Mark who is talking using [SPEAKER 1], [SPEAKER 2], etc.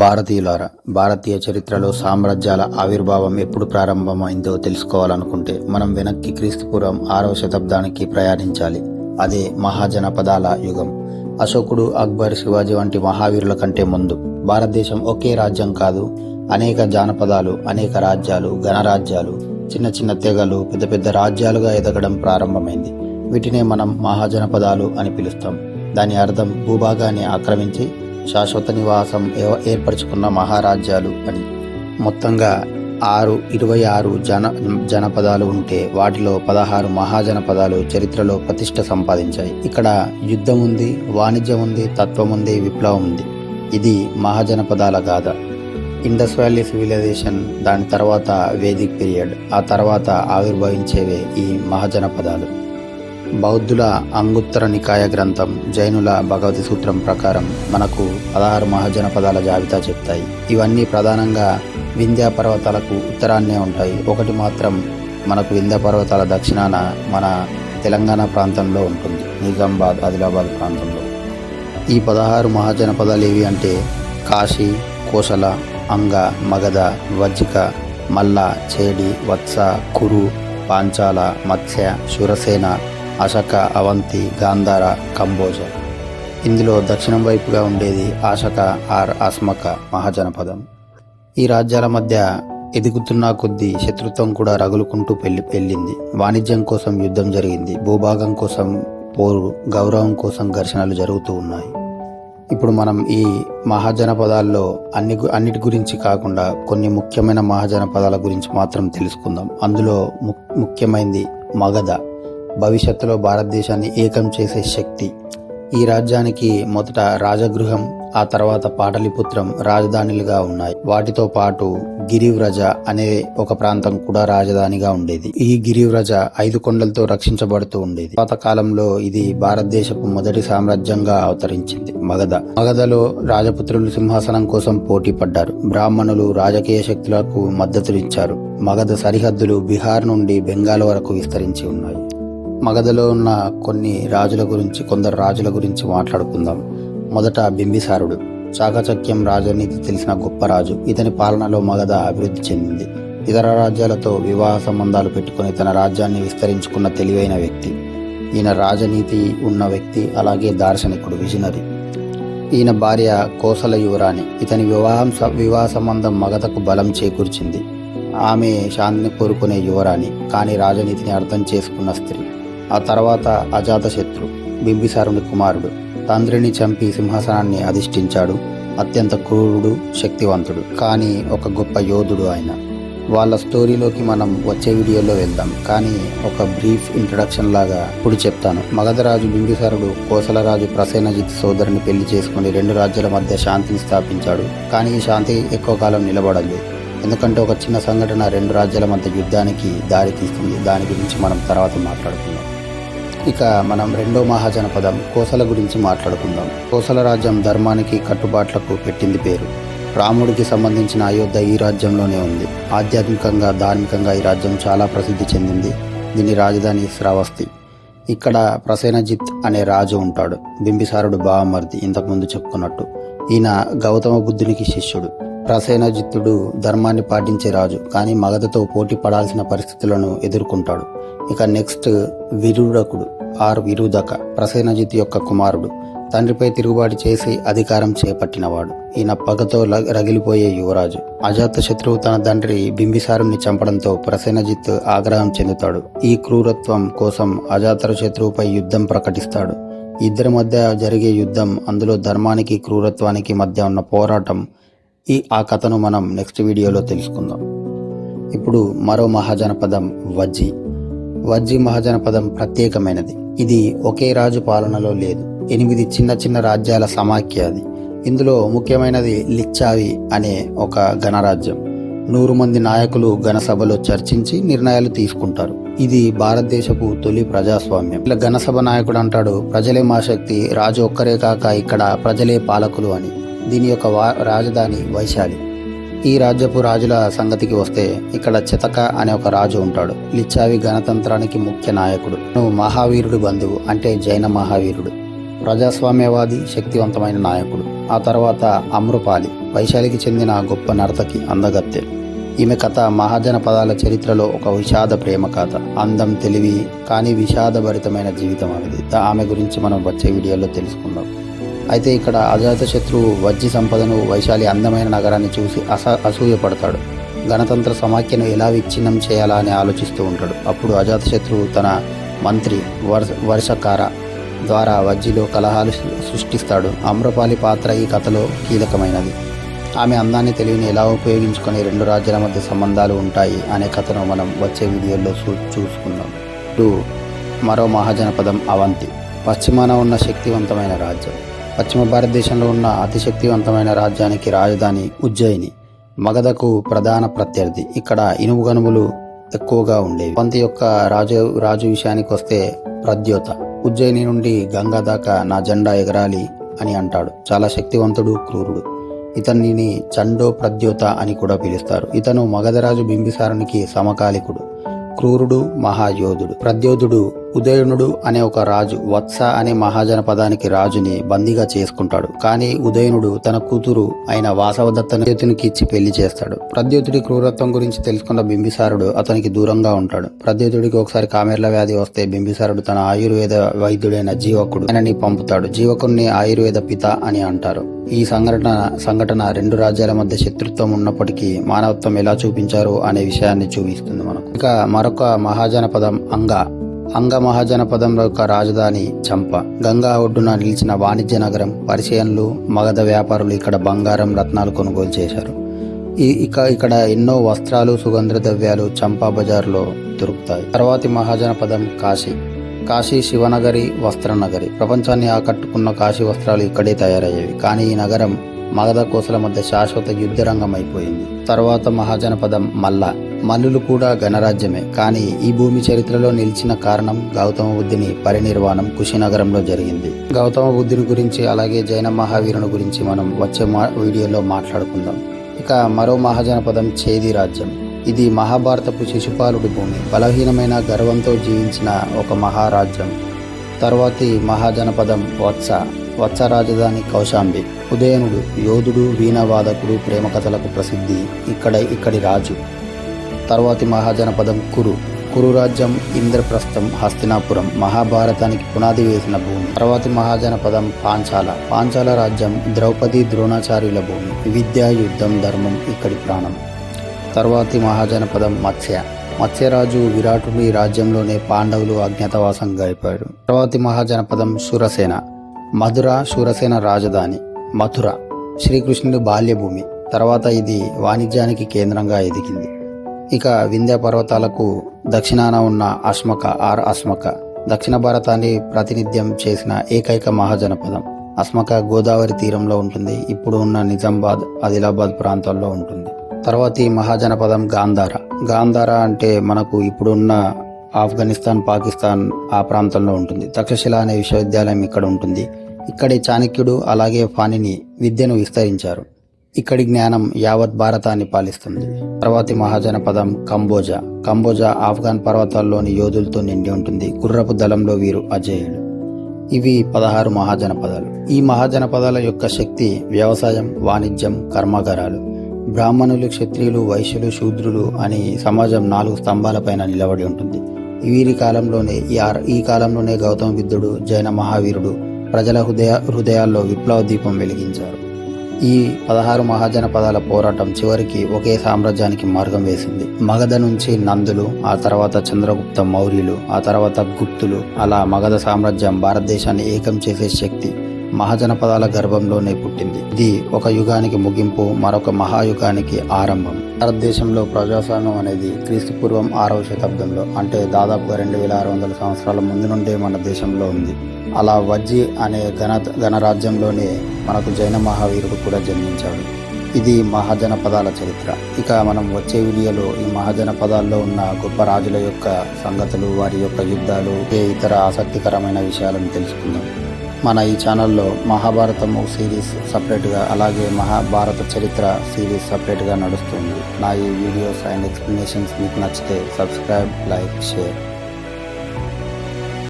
[SPEAKER 1] భారతీయులారా భారతీయ చరిత్రలో సామ్రాజ్యాల ఆవిర్భావం ఎప్పుడు ప్రారంభమైందో తెలుసుకోవాలనుకుంటే మనం వెనక్కి క్రీస్తుపూర్వం ఆరవ శతాబ్దానికి ప్రయాణించాలి. అదే మహాజనపదాల యుగం. అశోకుడు అక్బర్ శివాజీ వంటి మహావీరుల కంటే ముందు. భారతదేశం ఒకే రాజ్యం కాదు అనేక జానపదాలు అనేక రాజ్యాలు గణరాజ్యాలు చిన్న చిన్న తెగలు పెద్ద పెద్ద రాజ్యాలుగా ఎదగడం ప్రారంభమైంది. వీటినే మనం మహాజనపదాలు అని పిలుస్తాం. దాని అర్థం భూభాగాన్ని ఆక్రమించి శాశ్వత నివాసం ఏ- ఏర్పరచుకున్న మహారాజ్యాలు అని మొత్తంగా ఆరు ఇరవై ఆరు జన జనపదాలు ఉంటే వాటిలో పదహారు మహాజనపదాలు చరిత్రలో ప్రతిష్ట సంపాదించాయి. ఇక్కడ యుద్ధం ఉంది వాణిజ్యం ఉంది తత్వం ఉంది విప్లవం ఉంది. ఇది మహాజనపదాల గాథ. ఇండస్ వ్యాలీ సివిలైజేషన్ దాని తర్వాత వేదిక్ పీరియడ్ ఆ తర్వాత ఆవిర్భవించేవే ఈ మహాజనపదాలు. బౌద్ధుల అంగుత్తర నికాయ గ్రంథం జైనుల భగవతి సూత్రం ప్రకారం మనకు పదహారు మహాజనపదాల జాబితా చెప్తాయి. ఇవన్నీ ప్రధానంగా వింధ్యా పర్వతాలకు ఉత్తరాన్నే ఉంటాయి. ఒకటి మాత్రం మనకు వింధ్య పర్వతాల దక్షిణాన మన తెలంగాణ ప్రాంతంలో ఉంటుంది. నిజామాబాద్ ఆదిలాబాద్ ప్రాంతంలో. ఈ పదహారు మహాజనపదాలు ఏవి అంటే కాశీ కోశల అంగ మగధ వజ్జిక మల్ల చేడి వత్స కురు పాంచాల మత్స్య శురసేన అశక అవంతి గాంధార కంబోజ. ఇందులో దక్షిణం వైపుగా ఉండేది ఆశక ఆర్ అస్మక మహాజనపదం. ఈ రాజ్యాల మధ్య ఎదుగుతున్న కొద్దీ శత్రుత్వం కూడా రగులుకుంటూ పెళ్ళి వెళ్ళింది వాణిజ్యం కోసం యుద్ధం జరిగింది. భూభాగం కోసం పోరు గౌరవం కోసం ఘర్షణలు జరుగుతూ ఉన్నాయి. ఇప్పుడు మనం ఈ మహాజనపదాల్లో అన్ని అన్నిటి గురించి కాకుండా కొన్ని ముఖ్యమైన మహాజనపదాల గురించి మాత్రం తెలుసుకుందాం. అందులో ము- ముఖ్యమైనది మగధ. భవిష్యత్తులో భారతదేశాన్ని ఏకం చేసే శక్తి. ఈ రాజ్యానికి మొదట రాజగృహం ఆ తర్వాత పాటలిపుత్రం రాజధానులుగా ఉన్నాయి. వాటితో పాటు గిరివ్రజ అనే ఒక ప్రాంతం కూడా రాజధానిగా ఉండేది. ఈ గిరివ్రజ ఐదు కొండలతో రక్షించబడుతూ ఉండేది. పాత కాలంలో ఇది భారతదేశపు మొదటి సామ్రాజ్యంగా అవతరించింది. మగధ. మగధలో రాజపుత్రులు సింహాసనం కోసం పోటీ పడ్డారు. బ్రాహ్మణులు రాజకీయ శక్తులకు మద్దతునిచ్చారు. మగధ సరిహద్దులు బీహార్ నుండి బెంగాల్ వరకు విస్తరించి ఉన్నాయి. మగధలో ఉన్న కొన్ని రాజుల గురించి కొందరు రాజుల గురించి మాట్లాడుకుందాం. మొదట బింబిసారుడు. చాకచక్యం రాజనీతి తెలిసిన గొప్ప రాజు. ఇతని పాలనలో మగధ అభివృద్ధి చెందింది. ఇతర రాజ్యాలతో వివాహ సంబంధాలు పెట్టుకుని తన రాజ్యాన్ని విస్తరించుకున్న తెలివైన వ్యక్తి. ఈయన రాజనీతి ఉన్న వ్యక్తి అలాగే దార్శనికుడు విజనరీ. ఈయన భార్య కోసల యువరాణి ఇతని వివాహం స- వివాహ సంబంధం మగధకు బలం చేకూర్చింది. ఆమె శాంతిని కోరుకునే యువరాణి కానీ రాజనీతిని అర్థం చేసుకున్న స్త్రీ. ఆ తర్వాత అజాతశత్రు బింబిసారుని కుమారుడు తండ్రిని చంపి సింహాసనాన్ని అధిష్ఠించాడు. అత్యంత క్రూరుడు శక్తివంతుడు కానీ ఒక గొప్ప యోధుడు ఆయన. వాళ్ళ స్టోరీలోకి మనం వచ్చే వీడియోలో వెళ్దాం. కానీ ఒక బ్రీఫ్ ఇంట్రడక్షన్ లాగా ఇప్పుడు చెప్తాను. మగధరాజు బింబిసారుడు కోసలరాజు ప్రసేనజిత్ సోదరుని పెళ్ళి చేసుకుని రెండు రాజ్యాల మధ్య శాంతిని స్థాపించాడు. కానీ ఈ శాంతి ఎక్కువ కాలం నిలబడలేదు. ఎందుకంటే ఒక చిన్న సంఘటన రెండు రాజ్యాల మధ్య యుద్ధానికి దారి తీస్తుంది దాని గురించి మనం తర్వాత మాట్లాడుకుందాం. ఇక మనం రెండో మహాజనపదం కోసల గురించి మాట్లాడుకుందాం. కోసల రాజ్యం ధర్మానికి కట్టుబాట్లకు పెట్టింది పేరు. రాముడికి సంబంధించిన అయోధ్య ఈ రాజ్యంలోనే ఉంది. ఆధ్యాత్మికంగా ధార్మికంగా ఈ రాజ్యం చాలా ప్రసిద్ధి చెందింది. దీని రాజధాని శ్రావస్తి. ఇక్కడ ప్రసేనజిత్ అనే రాజు ఉంటాడు. బింబిసారుడు బావమర్ది ఇంతకుముందు చెప్పుకున్నట్టు. ఈయన గౌతమ బుద్ధునికి శిష్యుడు. ప్రసేనజిత్తుడు ధర్మాన్ని పాటించే రాజు. కానీ మగధతో పోటీ పడాల్సిన పరిస్థితులను ఎదుర్కొంటాడు. ఇక నెక్స్ట్ విరుడకుడు ఆర్ విరుదక ప్రసేనజిత్ యొక్క కుమారుడు. తండ్రిపై తిరుగుబాటు చేసి అధికారం చేపట్టినవాడు. ఈయన పగతో రగిలిపోయే యువరాజు. అజాత శత్రువు తన తండ్రి బింబిసారుని చంపడంతో ప్రసేనజిత్ ఆగ్రహం చెందుతాడు. ఈ క్రూరత్వం కోసం అజాతర శత్రువుపై యుద్ధం ప్రకటిస్తాడు. ఇద్దరి మధ్య జరిగే యుద్ధం అందులో ధర్మానికి క్రూరత్వానికి మధ్య ఉన్న పోరాటం ఈ ఆ కథను మనం నెక్స్ట్ వీడియోలో తెలుసుకుందాం. ఇప్పుడు మరో మహాజనపదం వజ్జీ. వజ్జి మహాజనపదం ప్రత్యేకమైనది. ఇది ఒకే రాజు పాలనలో లేదు. ఎనిమిది చిన్న చిన్న రాజ్యాల సమాఖ్య అది. ఇందులో ముఖ్యమైనది లిచ్చావి అనే ఒక గణరాజ్యం. నూరు మంది నాయకులు గణసభలో చర్చించి నిర్ణయాలు తీసుకుంటారు. ఇది భారతదేశపు తొలి ప్రజాస్వామ్యం. ఇలా గణసభ నాయకుడు అంటాడు ప్రజలే మా శక్తి రాజు ఒక్కరే కాక ఇక్కడ ప్రజలే పాలకులు అని. దీని యొక్క వా- రాజధాని వైశాలి. ఈ రాజ్యపు రాజుల సంగతికి వస్తే ఇక్కడ చితక అనే ఒక రాజు ఉంటాడు. లిచ్చావి గణతంత్రానికి ముఖ్య నాయకుడు. నువ్వు మహావీరుడు బంధువు అంటే జైన మహావీరుడు. ప్రజాస్వామ్యవాది శక్తివంతమైన నాయకుడు. ఆ తర్వాత అమృపాలి వైశాలికి చెందిన గొప్ప నర్తకి అందగత్తె. ఈమె కథ మహాజన పదాల చరిత్రలో ఒక విషాద ప్రేమ కథ. అందం తెలివి కానీ విషాదభరితమైన జీవితం అనేది ఆమె గురించి మనం వచ్చే వీడియోలో తెలుసుకుందాం. అయితే ఇక్కడ అజాతశత్రువు వజ్జి సంపదను వైశాలి అందమైన నగరాన్ని చూసి అస అసూయపడతాడు. గణతంత్ర సమాఖ్యను ఎలా విచ్ఛిన్నం చేయాలా అని ఆలోచిస్తూ ఉంటాడు. అప్పుడు అజాతశత్రువు తన మంత్రి వర్ష వర్షకార ద్వారా వజ్జిలో కలహాలు సృష్టిస్తాడు. అమ్రపాలి పాత్ర ఈ కథలో కీలకమైనది. ఆమె అందాన్ని తెలివిని ఎలా ఉపయోగించుకొని రెండు రాజ్యాల మధ్య సంబంధాలు ఉంటాయి అనే కథను మనం వచ్చే వీడియోలో చూ- చూసుకుందాం. టూ మరో మహాజనపదం అవంతి. పశ్చిమాన ఉన్న శక్తివంతమైన రాజ్యం. పశ్చిమ భారతదేశంలో ఉన్న అతి శక్తివంతమైన రాజ్యానికి రాజధాని ఉజ్జయిని మగధకు ప్రధాన ప్రత్యర్థి. ఇక్కడ ఇనుము గనుములు ఎక్కువగా ఉండేవి. పంతి యొక్క రాజు రాజు విషయానికి వస్తే ప్రద్యోత. ఉజ్జయిని నుండి గంగా దాకా నా జెండా ఎగరాలి అని అంటాడు. చాలా శక్తివంతుడు క్రూరుడు. ఇతనిని చండో ప్రద్యోత అని కూడా పిలుస్తారు. ఇతను మగధరాజు బింబిసారునికి సమకాలికుడు క్రూరుడు మహాయోధుడు. ప్రద్యోధుడు ఉదయనుడు అనే ఒక రాజు వత్స అనే మహాజనపదానికి రాజుని బందీగా చేసుకుంటాడు. కానీ ఉదయనుడు తన కూతురు అయిన వాసవదత్త ప్రద్యోతునికి ఇచ్చి పెళ్ళి చేస్తాడు. ప్రద్యోతుడి క్రూరత్వం గురించి తెలుసుకున్న బింబిసారుడు అతనికి దూరంగా ఉంటాడు. ప్రద్యోతుడికి ఒకసారి కామెర్ల వ్యాధి వస్తే బింబిసారుడు తన ఆయుర్వేద వైద్యుడైన జీవకుడు ఆయనని పంపుతాడు. జీవకుడిని ఆయుర్వేద పిత అని అంటారు. ఈ సంఘటన సంఘటన రెండు రాజ్యాల మధ్య శత్రుత్వం ఉన్నప్పటికీ మానవత్వం ఎలా చూపించారు అనే విషయాన్ని చూపిస్తుంది మనకు. ఇక మరొక మహాజనపదం అంగ. అంగమహాజనపదం యొక్క రాజధాని చంప. గంగా ఒడ్డున నిలిచిన వాణిజ్య నగరం పరిచయన్లు మగధ వ్యాపారులు ఇక్కడ బంగారం రత్నాలు కొనుగోలు చేశారు. ఈ ఇక ఇక్కడ ఎన్నో వస్త్రాలు సుగంధ ద్రవ్యాలు చంపా బజార్లో దొరుకుతాయి. తర్వాతి మహాజనపదం కాశీ. కాశీ శివనగరి వస్త్రనగరి ప్రపంచాన్ని ఆకట్టుకున్న కాశీ వస్త్రాలు ఇక్కడే తయారయ్యేవి. కానీ ఈ నగరం మగధ కోసల మధ్య శాశ్వత యుద్ధరంగం అయిపోయింది. తర్వాత మహాజనపదం మల్ల. మల్లులు కూడా గణరాజ్యమే. కానీ ఈ భూమి చరిత్రలో నిలిచిన కారణం గౌతమ బుద్ధుని పరినిర్వాణం కుషినగరంలో జరిగింది. గౌతమ బుద్ధుని గురించి అలాగే జైన మహావీరుని గురించి మనం వచ్చే మా వీడియోలో మాట్లాడుకుందాం. ఇక మరో మహాజనపదం చేది రాజ్యం. ఇది మహాభారతపు శిశుపాలుడి భూమి. బలహీనమైన గర్వంతో జీవించిన ఒక మహారాజ్యం. తర్వాతి మహాజనపదం వత్స. వత్స రాజధాని కౌశాంబి. ఉదయనుడు యోధుడు వీణావాదకుడు ప్రేమ కథలకు ప్రసిద్ధి. ఇక్కడ ఇక్కడి రాజు. తర్వాతి మహాజనపదం కురు. కురు రాజ్యం ఇంద్రప్రస్థం హస్తినాపురం. మహాభారతానికి పునాది వేసిన భూమి. తర్వాతి మహాజనపదం పాంచాల. పాంచాల రాజ్యం ద్రౌపది ద్రోణాచార్యుల భూమి. విద్య యుద్ధం ధర్మం ఇక్కడి ప్రాణం. తర్వాతి మహాజనపదం మత్స్య. మత్స్యరాజు విరాటుడి రాజ్యంలోనే పాండవులు అజ్ఞాతవాసం గడిపారు తర్వాతి మహాజనపదం సురసేన. మధుర సురసేన రాజధాని. మథుర శ్రీకృష్ణుడి బాల్యభూమి. తర్వాత ఇది వాణిజ్యానికి కేంద్రంగా ఎదిగింది. ఇక వింధ్య పర్వతాలకు దక్షిణాన ఉన్న అస్మక ఆర్ అస్మక దక్షిణ భారతాన్ని ప్రాతినిధ్యం చేసిన ఏకైక మహాజనపదం. అస్మక గోదావరి తీరంలో ఉంటుంది. ఇప్పుడు ఉన్న నిజామాబాద్ ఆదిలాబాద్ ప్రాంతాల్లో ఉంటుంది. తర్వాతి మహాజనపదం గాంధార. గాంధార అంటే మనకు ఇప్పుడున్న ఆఫ్ఘనిస్తాన్ పాకిస్తాన్ ఆ ప్రాంతంలో ఉంటుంది. తక్షశిల అనే విశ్వవిద్యాలయం ఇక్కడ ఉంటుంది. ఇక్కడి చాణక్యుడు అలాగే ఫానిని విద్యను విస్తరించారు. ఇక్కడి జ్ఞానం యావత్ భారతాన్ని పాలిస్తుంది. తర్వాతి మహాజనపదం కంబోజా. కంబోజా ఆఫ్ఘన్ పర్వతాల్లోని యోధులతో నిండి ఉంటుంది. గుర్రపు దళంలో వీరు అజేయులు. ఇవి పదహారు మహాజనపదాలు. ఈ మహాజనపదాల యొక్క శక్తి వ్యవసాయం వాణిజ్యం కర్మాగారాలు. బ్రాహ్మణులు క్షత్రియులు వైశ్యులు శూద్రులు అని సమాజం నాలుగు స్తంభాలపైన నిలబడి ఉంటుంది. వీరి కాలంలోనే ఈ ఈ కాలంలోనే గౌతమ బుద్ధుడు జైన మహావీరుడు ప్రజల హృదయ హృదయాల్లో విప్లవ దీపం వెలిగించారు. ఈ పదహారు మహాజనపదాల పోరాటం చివరికి ఒకే సామ్రాజ్యానికి మార్గం వేసింది. మగధ నుంచి నందులు ఆ తర్వాత చంద్రగుప్త మౌర్యులు ఆ తర్వాత గుప్తులు అలా మగధ సామ్రాజ్యం భారతదేశాన్ని ఏకం చేసే శక్తి మహాజనపదాల గర్భంలోనే పుట్టింది. ఇది ఒక యుగానికి ముగింపు మరొక మహాయుగానికి ఆరంభం. భారతదేశంలో ప్రజాస్వామ్యం అనేది క్రీస్తుపూర్వం ఆరవ శతాబ్దంలో అంటే దాదాపుగా రెండు వేల ఆరు వందల సంవత్సరాల ముందు నుండే మన దేశంలో ఉంది. అలా వజ్జి అనే గణ గణరాజ్యంలోనే మనకు జైన మహావీరుడు కూడా జన్మించాడు. ఇది మహాజనపదాల చరిత్ర. ఇక మనం వచ్చే వీడియోలో ఈ మహాజనపదాల్లో ఉన్న గొప్ప రాజుల యొక్క సంగతులు వారి యొక్క యుద్ధాలు ఏ ఇతర ఆసక్తికరమైన విషయాలను తెలుసుకుందాం. మన ఈ ఛానల్లో మహాభారతము సిరీస్ సపరేట్గా అలాగే మహాభారత చరిత్ర సిరీస్ సపరేట్గా నడుస్తుంది. నా ఈ వీడియోస్ అండ్ ఎక్స్ప్లెనేషన్స్ మీకు నచ్చితే సబ్స్క్రైబ్ లైక్ షేర్.